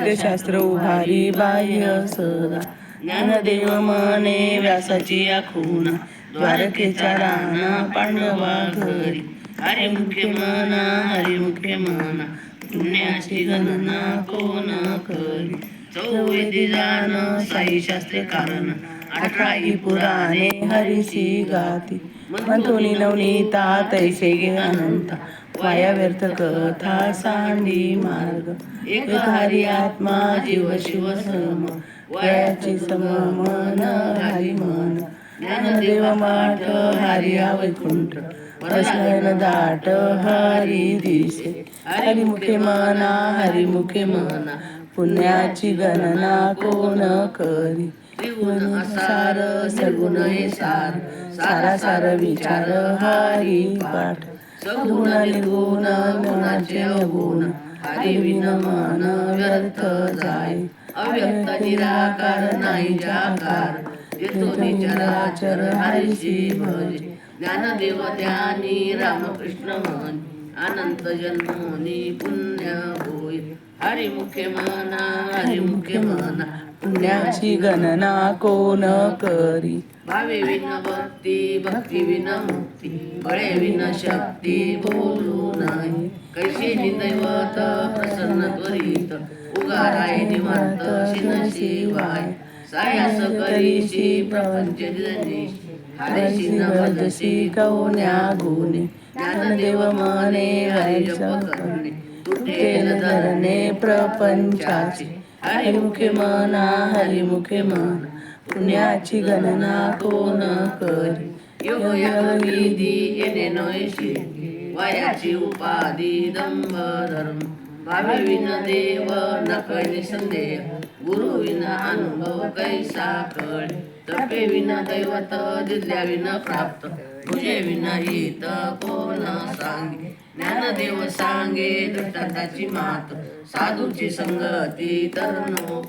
वेदशास्त्र उभारी बाह्य सदा. ज्ञानदेव मने व्यासाची आखून द्वारकेचा राणा पांडवा घरी. हरिमुखे मना हरिमुखे मना पुण्याची गणना कोण करी? चौवेदी जाण साई शास्त्र कारण अठराही पुराणे हरिशी गाती. मंथोनी नवनीता तैसे गे अनंता वाया व्यर्थ कथा सांडी मार्ग एक हरी आत्मा जीव शिव सम वयाची सम मन हरी मन ज्ञानदेव माठ हरी वैकुंठ प्रश्न दाट हरी दिसे हरिमुखे मना हरिमुखे मना पुण्याची गणना कोण करी? त्रिगुण सार सगुण हे सार सारा सार विचार हरी पाठ. सगुण निर्गुण गुणाचे अगुण हरी विन मन व्यर्थ जाय. अव्यक्त निराकार नाही जाकार. चराचर निचराचर हरिशी भजे. ज्ञानदेव ध्यानी रामकृष्ण मन अनंत जन्मोनी पुण्य होय. हरिमुखे मना हरिमुखे मना. पुण्याची गणना कोण करी? भावे विन भक्ती भक्ती विन मुक्ती बळे विन शक्ती बोलू नाही. कैसे दैवत प्रसन्न त्वरित उगाराय निवांत शिन शिवाय सायास करीशी प्रपंच जनीशी हरिशी न भजसी कौन्या गुणे ज्ञानदेव मने हरी जप करणे तुटेल धरणे प्रपंचाचे. हरिमुखे मना हरिमुखे मना. पुण्याची गणना कोण करी? योग येणे नैशी वयाची उपाधी दंभ धर्म भावे देव न कळणे संदेह. गुरु अनुभव कैसा कळ? तपे विना दैवत दिल्या विना प्राप्त. तुझे विना हित कोण सांगे? ज्ञानदेव सांगे दृष्टांताची मात. साधूची संगती तरणो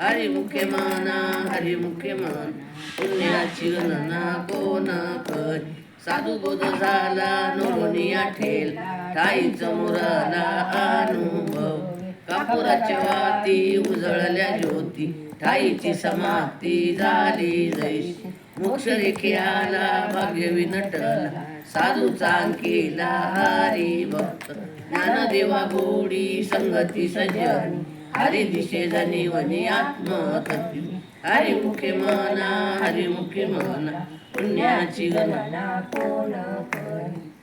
हरी मुख्य माना हरिमुखे मान. पुण्याची गणना कोण कर? साधू बोध झाला नोनिया ठेल ताईच मुराला अनुभव. कापुराच्या वाती उजळल्या ज्योती. ठाईची समाप्ती झाली जैश. मोक्ष रेखे आला भाग्य विनटला साधू हरी भक्त. ज्ञानदेवा गोडी संगती सज्जन हरी दिशे जनी वनी आत्मतत्वी हरी मुखे मना हरी मुखे मना. पुण्याची गणना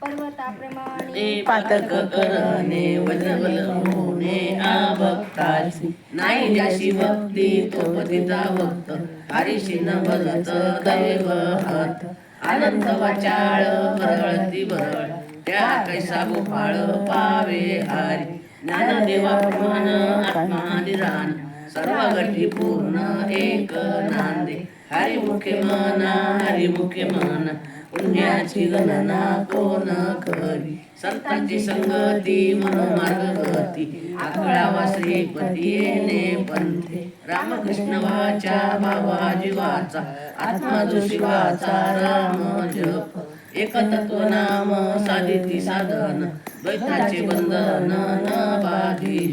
पर्वताप्रमाणे पातक करणे वजवल होणे आभक्तासी नाही ज्याशी भक्ती तो पतिता भक्त. हरिशी न भगत दैव हत. अनंत वाचाळ भरळती भरळ त्या कैसा गोपाळ पावे हरी ज्ञानदेवा प्रमाण आत्मा सर्व गटी पूर्ण एक नांदे. हरिमुखे मना हरिमुखे मना. पुण्याची गणना कोण करी? संतांची संगती मनोमार्ग गती. आकळावा श्रीपती येणे पंथे. रामकृष्ण वाचा बाबा जीवाचा. आत्मा जो शिवाचा राम जप. एकतत्व नाम साधिती साधन द्वैताचे बंधन न बाधी.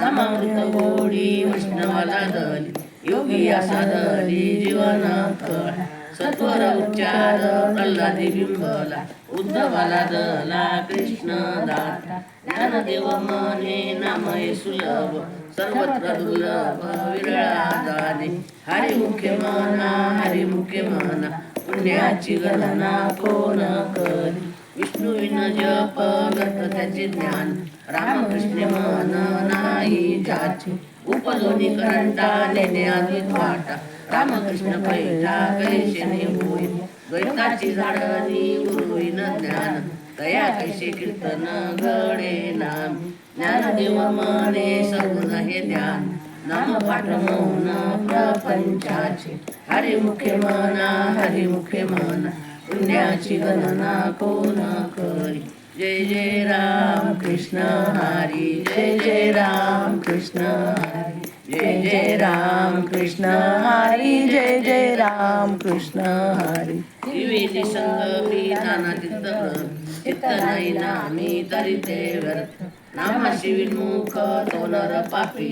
नामामृत गोडी वैष्णवाला दली योगी या साधली जीवन सत्वर उच्चार प्रल्हादी बिंबला उद्धवाला दला कृष्ण दाता. ज्ञानदेव मने नाम हे सुलभ सर्वत्र दुर्लभ विरळा दाने. हरिमुखे मना हरिमुखे मना. पुण्याची गणना कोण करी? विष्णू विन जप व्यर्थ त्याचे ज्ञान. रामकृष्ण मन नाही जाचे. उपलोनी करंटा नेने आधी वाटा. रामकृष्ण पैठा कैशने होय गैताची झाडणी गुरुविन ज्ञान. तया कैसे कीर्तन घडे नाम? ज्ञानदेव मने सगुण हे ध्यान. नाम पाठ मौन प्रपंचाचे हरिमुखे मना हरिमुखे मना पुण्याची गणना कोण करी। जय जय राम कृष्ण हरी जय जय राम कृष्ण हरी। जय जय राम कृष्ण हरी जय जय राम कृष्ण हरी। त्रिवेदी संगमी नाना चित्त चित्त नाही नामी तरी ते व्यर्थ नामाशी विमुख तो नर पापी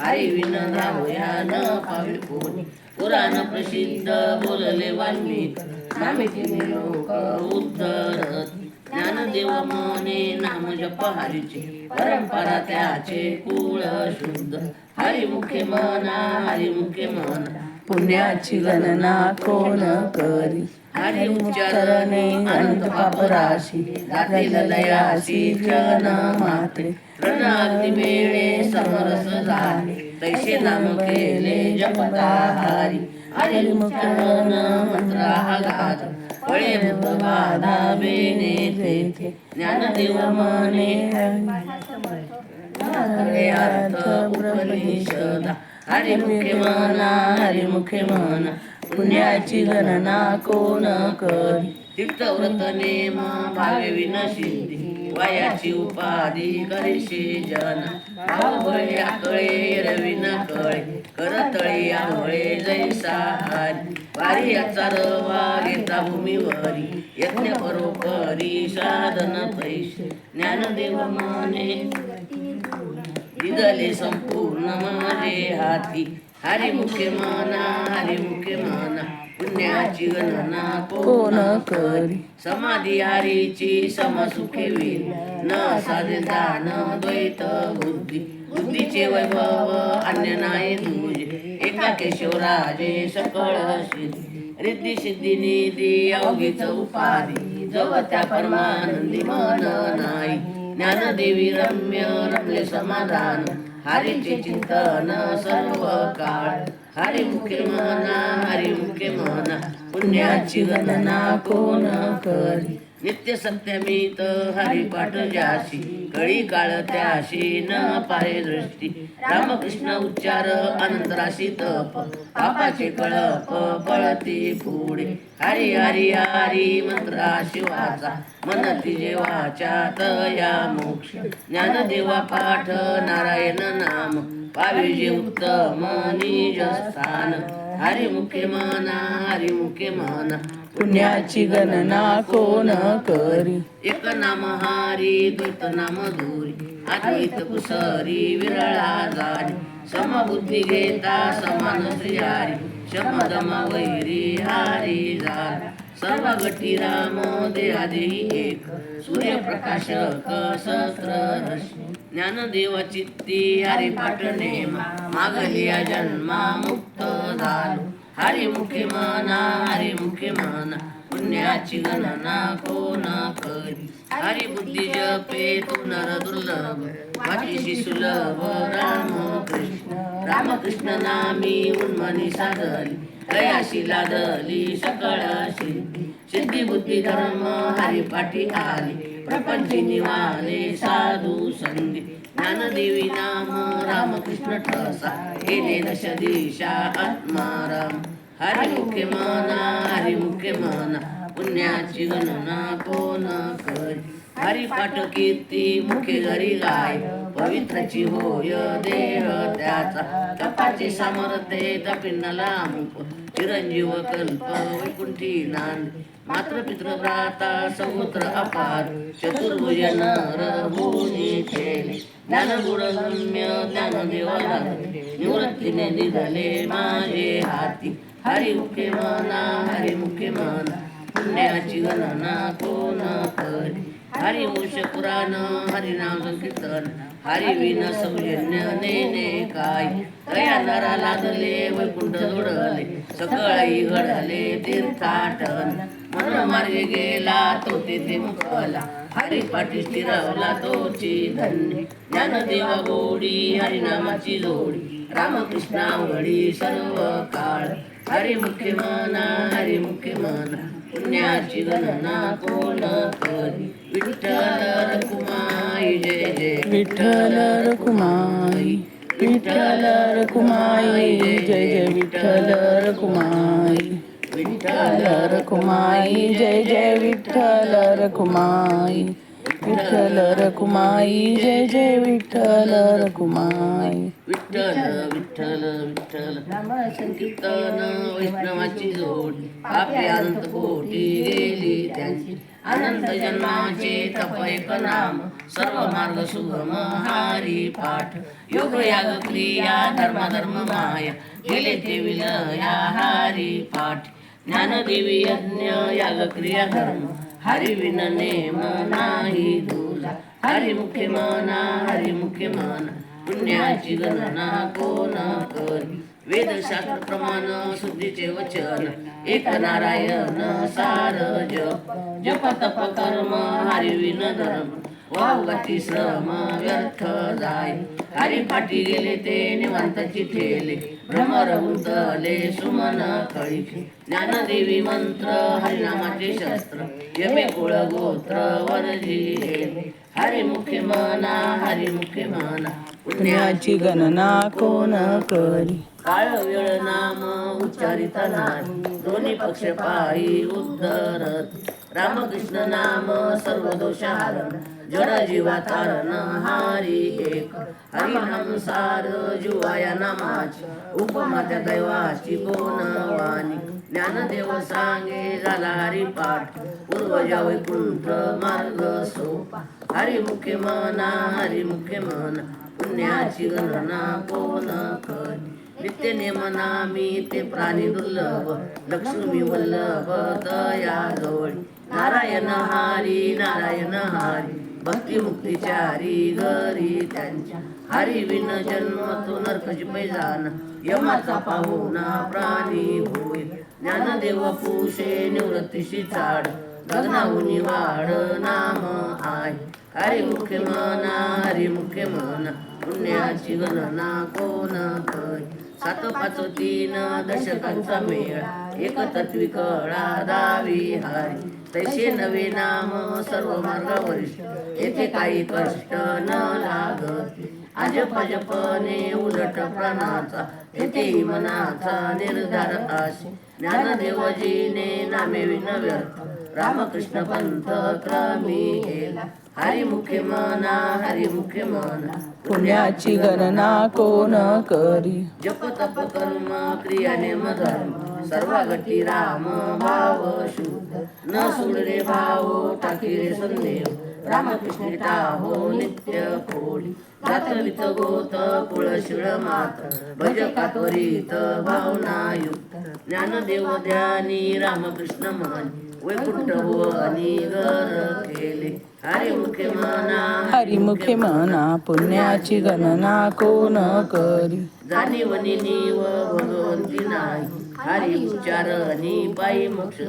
आई विन धावया न पावी कोणी. पुराण प्रसिद्ध बोलले वाल्मिक नामे तिने लोक उद्धरत. ज्ञानदेव मने नाम जप हरीचे परंपरा त्याचे कुळ शुद्ध. हरिमुखे मना हरिमुखे मना पुण्याची गणना कोण करी? हरी उच्चारणे अनंत पापराशी जातील लयासी जन माते प्रणअग्नी मेळे समरस झाले तैसे नाम केले जपता हरी हरी मुख्यान फळे बाधा बेने तेथे ज्ञानदेव मने अर्थ उपनिषदा मना मना पुण्याची गणना कोण करी? तीर्थव्रत नेम भावे विनशिंदी वयाची उपाधी करीशी जन. भावबळे आकळे रवी न कळे करतळी आवळे जैसा हरी. वारी याचा रवा घेता भूमीवरी यज्ञ परोपरी साधन पैसे. ज्ञानदेव माने दिदले संपूर्ण माझे हाती. हरी मुखे मना हरी मुखे मना पुण्याची गणना कोण करी। समाधी हरीची समसुखी विन न साधे दान द्वैत बुद्धी। बुद्धीचे वैभव अन्य नाही तुझे एका केशवराजे सकळ सिद्धी। रिद्धी सिद्धी निधी अवघीच उपाधी जव त्या परमानंदी मन नाही। ज्ञानदेवी रम्य रमले समाधान हरीचे चिंतन सर्व काळ हरी मुखे म्हणा हरी मुखे म्हणा पुण्याची गणना कोण करी? नित्य सत्यमीत हरिपाठ ज्याशी कळी काळ त्याशी न पाहे दृष्टी. रामकृष्ण उच्चार अनंतराशी तप पापाचे कळप पळती पुढे. हरी हरी हरी मंत्राशी वाचा मन तिजे वाचा तया मोक्ष. ज्ञानदेवा पाठ नारायण नाम. पाविजे उत्तम निज स्थान हरी मुखे मना हरी मुखे मना। पुण्याची गणना कोण करी? एक नाम हारी द्वैत नाम दूरी अद्वैत कुसरी विरळा जारी समबुद्धी घेता समान श्रियारी शमदम वैरी हारी झाला सर्व गटी राम देहादेही एक। सूर्यप्रकाशक सहस्र रश्मी ज्ञानदेव चित्ती हरी पाठ मागलिया जन्मा मुक्त झालो. हरी मुखे मना हरी मुखे पुण्याची गणना कोण करी? हरी बुद्धी जपे तो नर दुर्लभ वाटीशी सुलभ राम कृष्ण. रामकृष्ण नामी उन्मनी साधली दयाशी लादली सकळ सिद्धी. सिद्धी बुद्धी धर्म हरिपाठी आली. प्रपंची निवाले साधू संगी. ज्ञानदेवी नाम रामकृष्ण ठसा. गेले दश दिशा आत्माराम. हरिमुखे मना हरिमुखे मना. पुण्याची गणना कोण करी हरिपाठ कीर्ती मुख्य घरी गाय. पवित्रची होय देह त्याचा कपाची सामर्थ्य तपिन्नला मुख. चिरंजीव कल्प वैकुंठी नांद मात्र पित्र भ्राता समुद्र अपार. चतुर्भुज नर भूनी ठेले ज्ञान गुणगम्य ज्ञान देवाला निवृत्तीने निघाले माझे हाती. हरी मुखे मना हरी मुखे मना. पुण्याची गणना कोण करी हरी वंश पुराण हरिनाम संकीर्तन. हरी विन सौजन्य नेने काय? दया नरा लागले वैकुंठ जोडले सकाळी घडले तीर्थाटन. मन मार्गे गेला तो तेथे मुखला हरी पाठी स्थिरवला तोची धन्य. ज्ञानदेवा गोडी हरिनामाची जोडी. रामकृष्णावडी सर्व काळ हरी मुख्य मना हरी मुख्य मना. पुण्याची गणना कोण करी विठ्ठल रखुमाई जय जय विठ्ठल रखुमाई विठ्ठल रखुमाई जय जय विठ्ठल रखुमाई विठ्ठल रखुमाई जय जय विठ्ठल रखुमाई विठ्ठल रखुमाई जय जय विठ्ठल रखुमाई विठ्ठल विठ्ठल विठ्ठल. संकीर्तन वैष्णवाची जोड. आपली अनंत कोटी गेली त्यांची. अनंत जन्माचे तप एक नाम. सर्व मार्ग सुगम हारी पाठ. योग याग क्रिया धर्म धर्म माया. गेले ते विलया हारी पाठ. ज्ञानदेवी यज्ञ याग क्रिया धर्म. हरी विन नेम नाही तुझा हरी मुख्य माना हरी मुख्य माना. पुण्याची गणना कोण करी वेदशास्त्र प्रमाण शुद्धीचे वचन एक नारायण सार जप जप तप कर्म हरिविन धर्म वावगती श्रम व्यर्थ जाय. हरी पाठी गेले ते निवांताची ठेले भ्रमर उंतले सुमन कळी. ज्ञानदेवी मंत्र हरिनामाचे शस्त्र यमे कुळ गोत्र वरजी हरिमुखे मना हरी मुखे मना. पुण्याची गणना कोण करी? काळ वेळ नाम उच्चारिता नाही दोन्ही पक्ष पायी उद्धरत. रामकृष्ण नाम सर्व दोषारण जड जीवा तारण हारी एक. हरिनाम सार जुवाया नामाची उपमा त्या दैवाची कोण ज्ञानदेव सांगे झाला हरी पाठ पूर्वजा वैकुंठ मार्ग सोपा. हरी मुखे मना हरी मुखे मना पुण्याची गणना कोण करी? नित्य नेमनामी ते प्राणी दुर्लभ लक्ष्मी वल्लभ दया जवळ नारायण हारी नारायण हारी भक्ती मुक्तीचारी घरी त्यांच्या. हरी विन जन्म तो नरकची पैजान यमाचा पाहुणा प्राणी होय ज्ञानदेव पुषे निवृत्तीशी चाड गगनाहुनी वाढ नाम आय हरी मुखे मना हरी मुखे मना पुण्याची गणना कोण करी सात पाच तीन दशकांचा मेळ एक तत्वी कळा दावी हारी तैसे नवे नाम सर्व मार्गावरिष्ठ येथे काही कष्ट न लागत. अजप अजपने उलट प्राणाचा येथे मनाचा निर्धार आशी ज्ञानदेवजीने नामे विन व्यर्थ रामकृष्ण पंथ क्रमी गेला हरी मुखे मना हरी मुखे मना. पुण्याची गणना कोण करी? जप तप कर्म क्रिया नेम धर्म. सर्व गती राम भाव शुद्ध. न सुडरे भाव टाकी रे संदेव. रामकृष्ण टाहो नित्य कोळी. गोत कुळ शिळ मात भज ज्ञानदेव ध्यानी रामकृष्ण मानी. वैकुंठ भुवनी घर केले. हरी मुखे मना हरिमुखे म्हणा पुण्याची गणना कोण करी? जाणीवनी नीव भगवंती नाही. हरी उच्चारणी पायी मोक्ष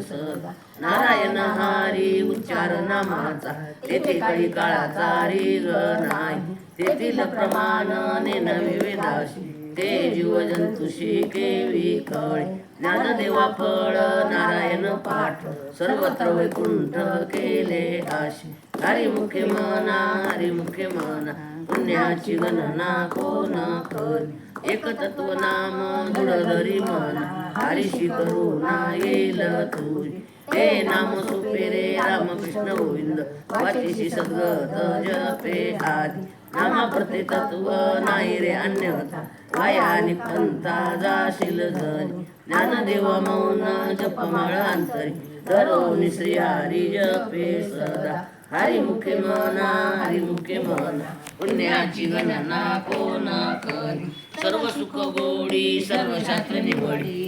नारायण हरी उच्चार नामाचा. तेथे काही काळाचा रे ग नाही. तेथील प्रमाण नवी वेदाशी ते जीव जंतुशी केवी कळे ज्ञानदेवा फळ नारायण पाठ. सर्वत्र वैकुंठ केले आशी. हरी मुखे मना हरी मुखे मना. पुण्याची गणना कोण करी? एक तत्व नाम दृढधरी मन. हरीशी करुणा येईल तुझी हे नाम सोपे रे रामकृष्ण गोविंद। वाचीशी सद्गत जपे आदि नामा प्रति तत्व नाही रे अन्यथा। वाया आणि पंथा जाशील ज्ञान ज्ञानदेव मौन जपमाळ अंतरी। धरो श्री हरी जपे सदा। हरी मुखे मना हरी मुखे मना पुण्याची गणना कोण करी? सर्व सुख गोडी सर्व शास्त्र निवडी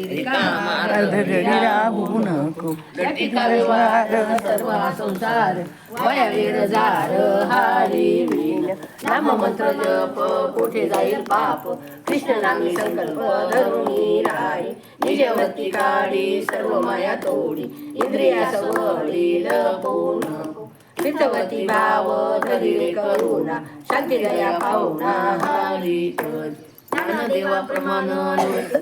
सर्व संसार वया वेळ जार हारी विन नाम मंत्र जप कोठे जाईल पाप? कृष्ण नामी संकल्प धरुणी राय निजवती काढी सर्व माया तोडी. इंद्रिया सवडी लपू नको चित्तवती भाव धरी रे करुणा शांती दया पाहुणा हारी प्रमाण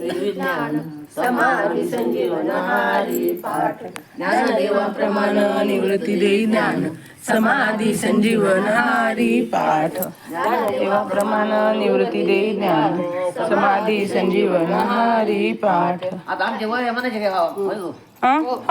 विज्ञान समाधी संजीवन हारी पाठ. ज्ञानदेवा प्रमाण निवृत्ती देई ज्ञान समाधी संजीवन हारी पाठ. देवा प्रमाण निवृत्ती देई ज्ञान समाधी संजीवन हारी पाठ. आता आमचे वय म्हणायचे काय. हा.